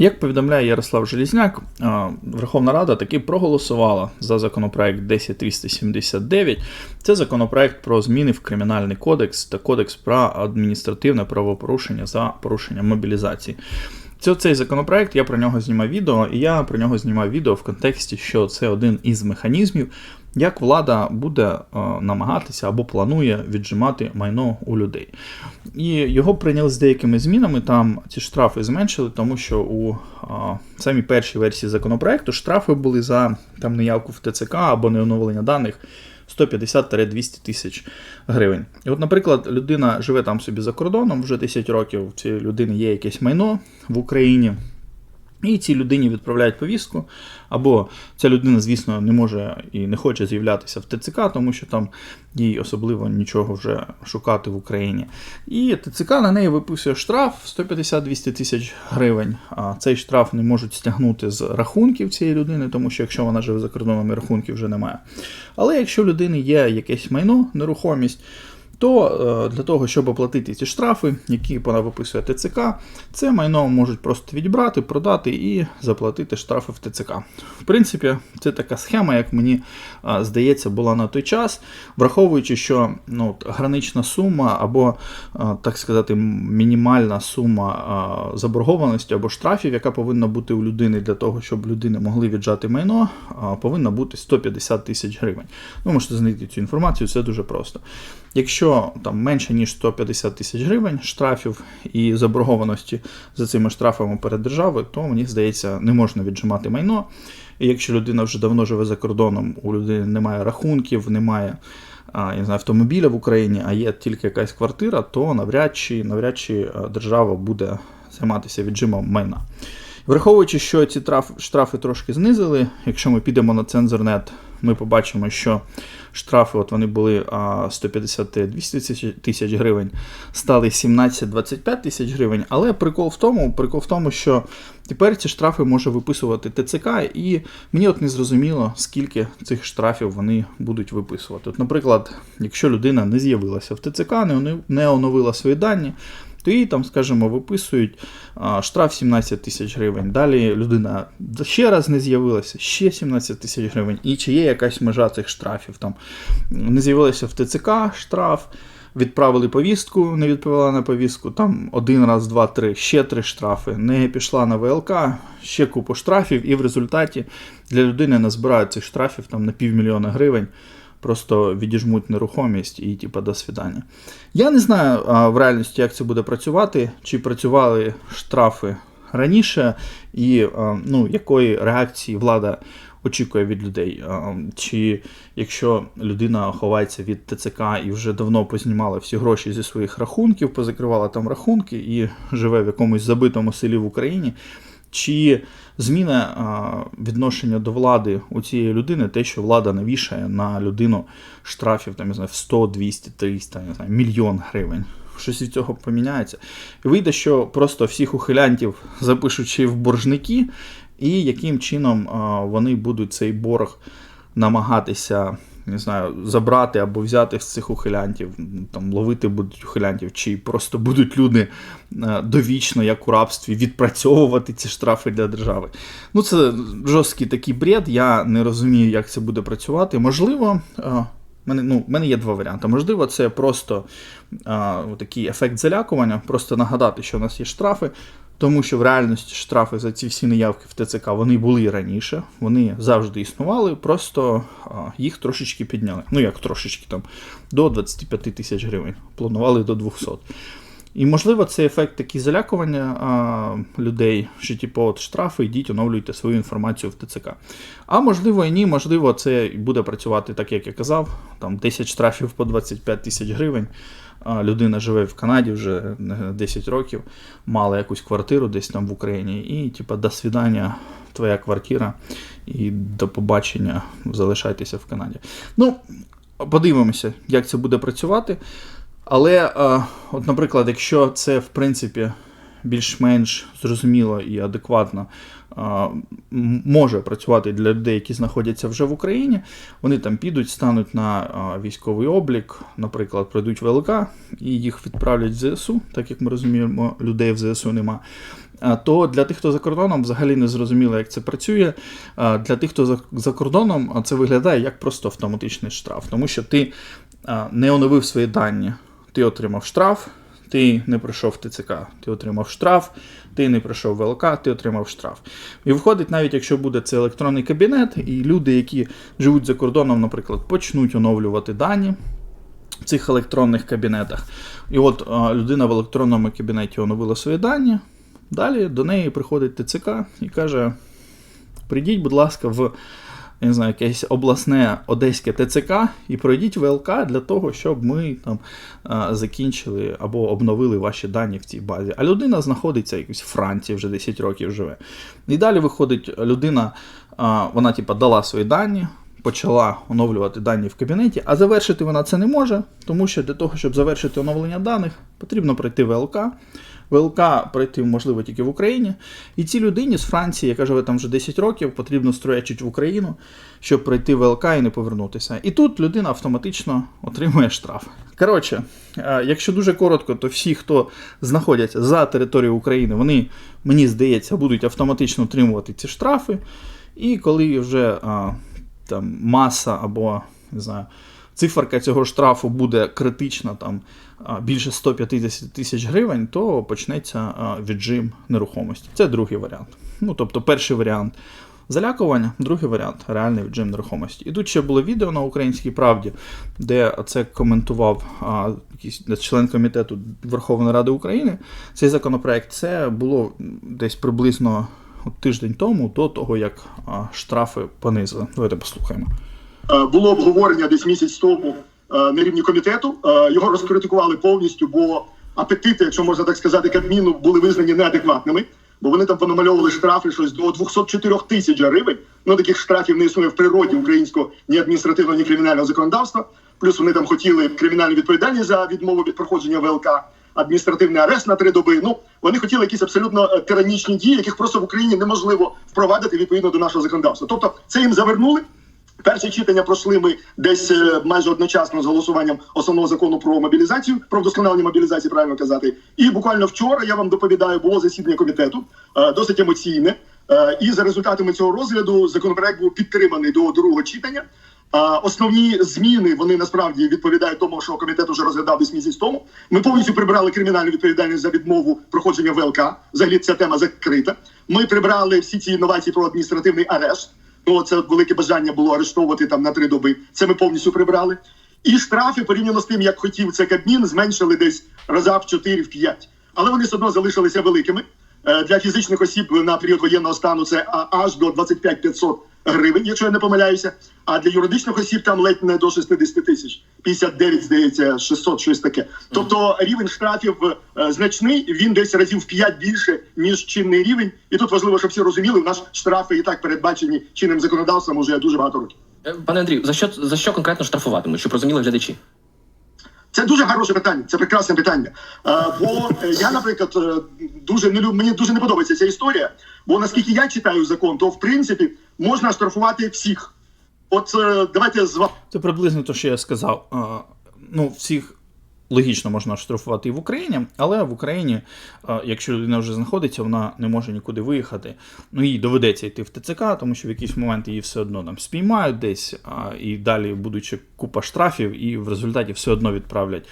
Як повідомляє Ярослав Желізняк, Верховна Рада таки проголосувала за законопроект 10379. Це законопроект про зміни в Кримінальний кодекс та Кодекс про адміністративне правопорушення за порушення мобілізації. Це цей законопроект, я про нього знімав відео, і я про нього знімав відео в контексті, що це один із механізмів, як влада буде е, намагатися або планує віджимати майно у людей. І його прийняли з деякими змінами. Там ці штрафи зменшили, тому що у е, самій першій версії законопроекту штрафи були за там неявку в ТЦК або неоновлення даних. 150-200 тисяч гривень. І от, наприклад, людина живе там собі за кордоном вже 10 років, у цієї людини є якесь майно в Україні. І цій людині відправляють повістку, або ця людина, звісно, не може і не хоче з'являтися в ТЦК, тому що там їй особливо нічого вже шукати в Україні. І ТЦК на неї виписує штраф 150-200 тисяч гривень. А цей штраф не можуть стягнути з рахунків цієї людини, тому що якщо вона живе за кордоном, рахунків вже немає. Але якщо у людини є якесь майно, нерухомість, то е, для того, щоб оплатити ці штрафи, які вона виписує ТЦК, це майно можуть просто відібрати, продати і заплатити штрафи в ТЦК. В принципі, це така схема, як мені е, здається, була на той час, враховуючи, що ну, гранична сума або, е, так сказати, мінімальна сума заборгованості або штрафів, яка повинна бути у людини для того, щоб людини могли віджати майно, повинна бути 150 тисяч гривень. Ви можете знайти цю інформацію, це дуже просто. Якщо там менше ніж 150 тисяч гривень штрафів і заборгованості за цими штрафами перед державою, то мені здається, не можна віджимати майно. І якщо людина вже давно живе за кордоном, у людини немає рахунків, немає я не знаю, автомобіля в Україні, а є тільки якась квартира, то навряд чи навряд чи держава буде займатися віджимом майна. Враховуючи, що ці штрафи трошки знизили, якщо ми підемо на цензорнет, ми побачимо, що штрафи от вони були 150-200 тисяч гривень, стали 17-25 тисяч гривень. Але прикол в тому, прикол в тому, що тепер ці штрафи може виписувати ТЦК, і мені от не зрозуміло, скільки цих штрафів вони будуть виписувати. От, Наприклад, якщо людина не з'явилася в ТЦК, не оновила свої дані то там, скажімо, виписують штраф 17 тисяч гривень. Далі людина ще раз не з'явилася, ще 17 тисяч гривень. І чи є якась межа цих штрафів? Там Не з'явилася в ТЦК штраф. Відправили повістку, не відповіла на повістку, там один раз, два, три, ще три штрафи. Не пішла на ВЛК, ще купу штрафів, і в результаті для людини назбирають цих штрафів там на півмільйона гривень просто відіжмуть нерухомість і, типа, до свідання. Я не знаю а, в реальності, як це буде працювати, чи працювали штрафи раніше, і а, ну, якої реакції влада очікує від людей. Чи якщо людина ховається від ТЦК і вже давно познімала всі гроші зі своїх рахунків, позакривала там рахунки і живе в якомусь забитому селі в Україні. Чи зміна відношення до влади у цієї людини, те, що влада навішає на людину штрафів там, не знаю, в 100, 200, 300, не знаю, мільйон гривень. Щось від цього поміняється. І вийде, що просто всіх ухилянтів запишучи в боржники, і яким чином вони будуть цей борг намагатися не знаю, забрати або взяти з цих ухилянтів, там ловити будуть ухилянтів, чи просто будуть люди е, довічно, як у рабстві, відпрацьовувати ці штрафи для держави. Ну, це жорсткий такий бред, я не розумію, як це буде працювати. Можливо. Е, мене, ну, в мене є два варіанти. Можливо, це просто а, такий ефект залякування, просто нагадати, що у нас є штрафи, тому що в реальності штрафи за ці всі неявки в ТЦК вони були раніше, вони завжди існували, просто їх трошечки підняли. Ну як трошечки там до 25 тисяч гривень. Планували до 200. І, можливо, це ефект такий залякування а, людей, що типу, от штрафи, йдіть, оновлюйте свою інформацію в ТЦК. А можливо і ні, можливо, це буде працювати так, як я казав, там 10 штрафів по 25 тисяч гривень людина живе в Канаді вже 10 років, мала якусь квартиру десь там в Україні, і, типа, до свідання, твоя квартира, і до побачення, залишайтеся в Канаді. Ну, подивимося, як це буде працювати. Але, от, наприклад, якщо це в принципі більш-менш зрозуміло і адекватно може працювати для людей, які знаходяться вже в Україні. Вони там підуть, стануть на військовий облік, наприклад, пройдуть ВЛК і їх відправлять в ЗСУ, так як ми розуміємо, людей в ЗСУ нема. а, то для тих, хто за кордоном, взагалі не зрозуміло, як це працює. А, Для тих, хто за, кордоном, це виглядає як просто автоматичний штраф, тому що ти не оновив свої дані, ти отримав штраф. Ти не пройшов ТЦК, ти отримав штраф, ти не пройшов ВЛК, ти отримав штраф. І виходить, навіть якщо буде це електронний кабінет, і люди, які живуть за кордоном, наприклад, почнуть оновлювати дані в цих електронних кабінетах. І от а, людина в електронному кабінеті оновила свої дані. Далі до неї приходить ТЦК і каже: прийдіть, будь ласка, в я не знаю, якесь обласне одеське ТЦК і пройдіть ВЛК для того, щоб ми там закінчили або обновили ваші дані в цій базі. А людина знаходиться якось в Франції, вже 10 років живе. І далі виходить людина, вона типа дала свої дані. Почала оновлювати дані в кабінеті, а завершити вона це не може, тому що для того, щоб завершити оновлення даних, потрібно пройти ВЛК. ВЛК пройти можливо тільки в Україні. І цій людині з Франції, яка живе там вже 10 років, потрібно строячить в Україну, щоб пройти ВЛК і не повернутися. І тут людина автоматично отримує штраф. Коротше, е, якщо дуже коротко, то всі, хто знаходяться за територією України, вони, мені здається, будуть автоматично отримувати ці штрафи. І коли вже а, там маса або не знаю, циферка цього штрафу буде критична, там більше 150 тисяч гривень, то почнеться віджим нерухомості. Це другий варіант. Ну, тобто, перший варіант залякування, другий варіант реальний віджим нерухомості. І тут ще було відео на українській правді, де це коментував а, якийсь член комітету Верховної Ради України. Цей законопроект це було десь приблизно тиждень тому, до того як а, штрафи понизили. Давайте послухаємо. Е, було обговорення десь місяць тому е, на рівні комітету. Е, Його розкритикували повністю, бо апетити, якщо можна так сказати, Кабміну були визнані неадекватними, бо вони там понамальовували штрафи щось до 204 тисяч гривень. Ну таких штрафів не існує в природі українського ні адміністративного, ні кримінального законодавства. Плюс вони там хотіли кримінальну відповідальність за відмову від проходження ВЛК, адміністративний арешт на три доби. Ну вони хотіли якісь абсолютно тиранічні дії, яких просто в Україні неможливо впровадити відповідно до нашого законодавства. Тобто це їм завернули. Перше читання пройшли ми десь е, майже одночасно з голосуванням основного закону про мобілізацію, про вдосконалення мобілізації, правильно казати. І буквально вчора я вам доповідаю, було засідання комітету, е, досить емоційне. Е, І за результатами цього розгляду законопроект був підтриманий до другого читання. Основні зміни вони насправді відповідають тому, що комітет уже розглядав десь місяць тому. Ми повністю прибрали кримінальну відповідальність за відмову проходження ВЛК. Взагалі ця тема закрита. Ми прибрали всі ці інновації про адміністративний арешт. Ну, це велике бажання було арештовувати там на три доби. Це ми повністю прибрали. І штрафи порівняно з тим, як хотів це Кабмін, зменшили десь раза в 4-5. Але вони все одно залишилися великими. Е, Для фізичних осіб на період воєнного стану це аж до 25 500 гривень, якщо я не помиляюся. А для юридичних осіб там ледь не до 60 тисяч, 59, здається, 600, щось таке. Тобто рівень штрафів е, значний, він десь разів в 5 більше ніж чинний рівень. І тут важливо, щоб всі розуміли, у нас штрафи і так передбачені чинним законодавством уже дуже багато років. Е, Пане Андрію, за що за що конкретно штрафуватимуть, щоб розуміли глядачі? Це дуже хороше питання, це прекрасне питання. Е, бо е, я, наприклад, е, дуже не люб... мені дуже не подобається ця історія. Бо наскільки я читаю закон, то в принципі можна штрафувати всіх. От давайте з. Це приблизно те, що я сказав. Ну, всіх логічно можна штрафувати і в Україні, але в Україні, якщо людина вже знаходиться, вона не може нікуди виїхати. Ну їй доведеться йти в ТЦК, тому що в якийсь момент її все одно там спіймають десь, а, і далі будучи купа штрафів, і в результаті все одно відправлять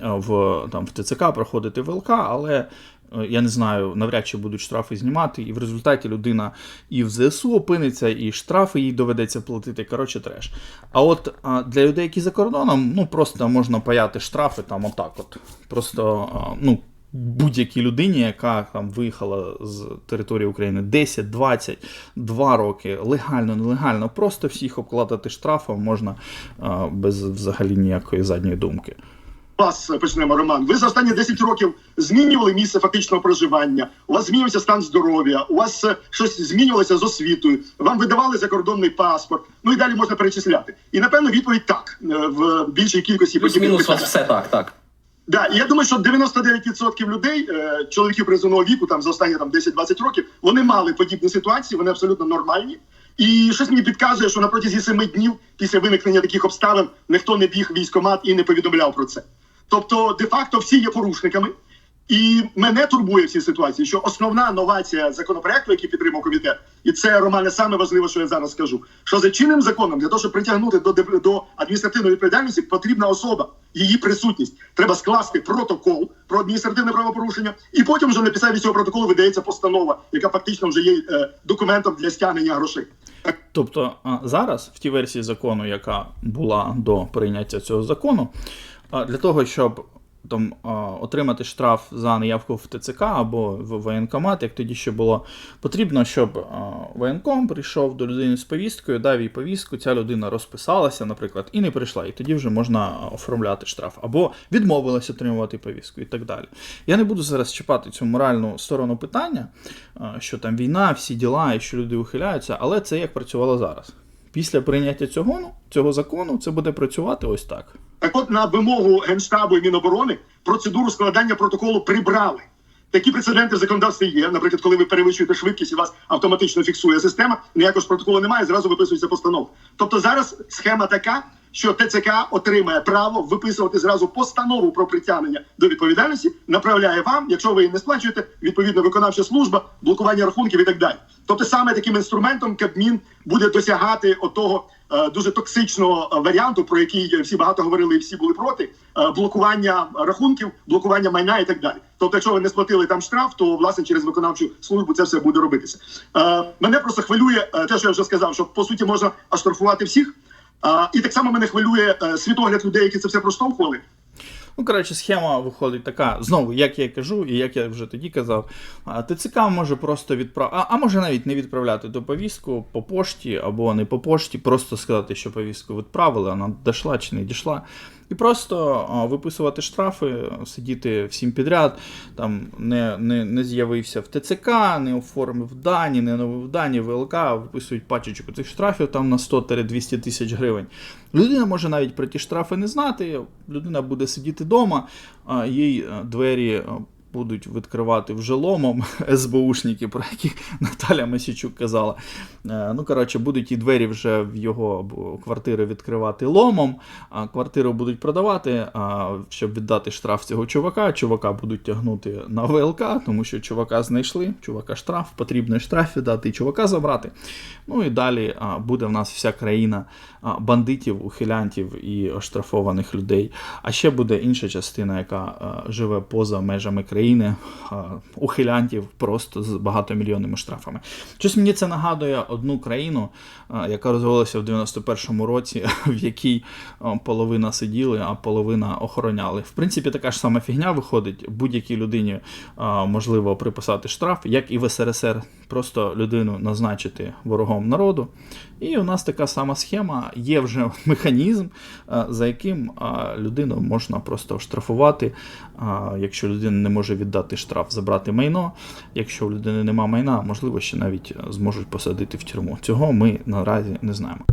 в там в ТЦК проходити ВЛК, але. Е, Я не знаю, навряд чи будуть штрафи знімати, і в результаті людина і в ЗСУ опиниться, і штрафи їй доведеться платити. Коротше, треш. А от для людей, які за кордоном, ну просто можна паяти штрафи там отак. От. Просто ну, будь-якій людині, яка там виїхала з території України 10, 20, 2 роки, легально, нелегально, просто всіх обкладати штрафом можна без взагалі ніякої задньої думки. Вас почнемо, Роман. Ви за останні 10 років змінювали місце фактичного проживання. У вас змінився стан здоров'я, у вас е, щось змінювалося з освітою. Вам видавали закордонний паспорт. Ну і далі можна перечисляти. І напевно відповідь так е, в більшій кількості подібних питань. все так, так. Да, і я думаю, що 99% людей, е, чоловіків призовного віку, там за останні там 10-20 років, вони мали подібні ситуації, вони абсолютно нормальні. І щось мені підказує, що на протязі семи днів після виникнення таких обставин ніхто не біг в військкомат і не повідомляв про це. Тобто, де-факто всі є порушниками. І мене турбує в цій ситуації, що основна новація законопроекту, який підтримав комітет, і це Романе саме важливе, що я зараз скажу. Що за чинним законом для того, щоб притягнути до до адміністративної відповідальності, потрібна особа, її присутність. Треба скласти протокол про адміністративне правопорушення, і потім вже на підставі цього протоколу видається постанова, яка фактично вже є е, документом для стягнення грошей. Тобто зараз, в тій версії закону, яка була до прийняття цього закону, для того, щоб там, отримати штраф за неявку в ТЦК або в воєнкомат, як тоді ще було, потрібно, щоб воєнком прийшов до людини з повісткою, дав їй повістку, ця людина розписалася, наприклад, і не прийшла. І тоді вже можна оформляти штраф, або відмовилася отримувати повістку і так далі. Я не буду зараз чіпати цю моральну сторону питання, що там війна, всі діла, і що люди ухиляються, але це як працювало зараз. Після прийняття цього, ну, цього закону це буде працювати ось так. Так от на вимогу Генштабу і Міноборони процедуру складання протоколу прибрали. Такі прецеденти в законодавстві є. Наприклад, коли ви перевищуєте швидкість і вас автоматично фіксує система, ніякого ж протоколу немає, зразу виписується постанова. Тобто зараз схема така, що ТЦК отримає право виписувати зразу постанову про притягнення до відповідальності, направляє вам, якщо ви її не сплачуєте, відповідно виконавча служба, блокування рахунків і так далі. Тобто, саме таким інструментом Кабмін буде досягати отого е, дуже токсичного е, варіанту, про який всі багато говорили, і всі були проти е, блокування рахунків, блокування майна і так далі. Тобто, якщо ви не сплатили там штраф, то власне через виконавчу службу це все буде робитися. Е, мене просто хвилює е, те, що я вже сказав, що по суті можна оштрафувати всіх. І так само мене хвилює е, світогляд людей, які це все проштовхували. Ну, коротше, схема виходить така, знову, як я кажу, і як я вже тоді казав, ТЦК може просто відправити, а, а може навіть не відправляти до повістку по пошті або не по пошті, просто сказати, що повістку відправили, вона дійшла чи не дійшла. І просто виписувати штрафи, сидіти всім підряд, там не, не, не з'явився в ТЦК, не оформив дані, не новив дані, ВЛК, виписують пачечку цих штрафів там на 100-200 тисяч гривень. Людина може навіть про ті штрафи не знати, людина буде сидіти вдома, їй двері будуть відкривати вже ломом СБУшники, про які Наталя Масічук казала. Е, Ну, коротше, будуть і двері вже в його квартири відкривати ломом, а квартиру будуть продавати, щоб віддати штраф цього чувака. Чувака будуть тягнути на ВЛК, тому що чувака знайшли, чувака штраф, потрібно штраф віддати і чувака забрати. Ну і далі буде в нас вся країна бандитів, ухилянтів і оштрафованих людей. А ще буде інша частина, яка живе поза межами країни, а, ухилянтів просто з багатомільйонними штрафами. Щось мені це нагадує одну країну, яка розвивалася в 91-му році, в якій половина сиділи, а половина охороняли. В принципі, така ж сама фігня виходить. Будь-якій людині можливо приписати штраф, як і в СРСР, просто людину назначити ворогом народу. І у нас така сама схема, є вже механізм, за яким людину можна просто штрафувати, якщо людина не може віддати штраф, забрати майно. Якщо у людини нема майна, можливо, ще навіть зможуть посадити в тюрму. Цього ми наразі не знаємо.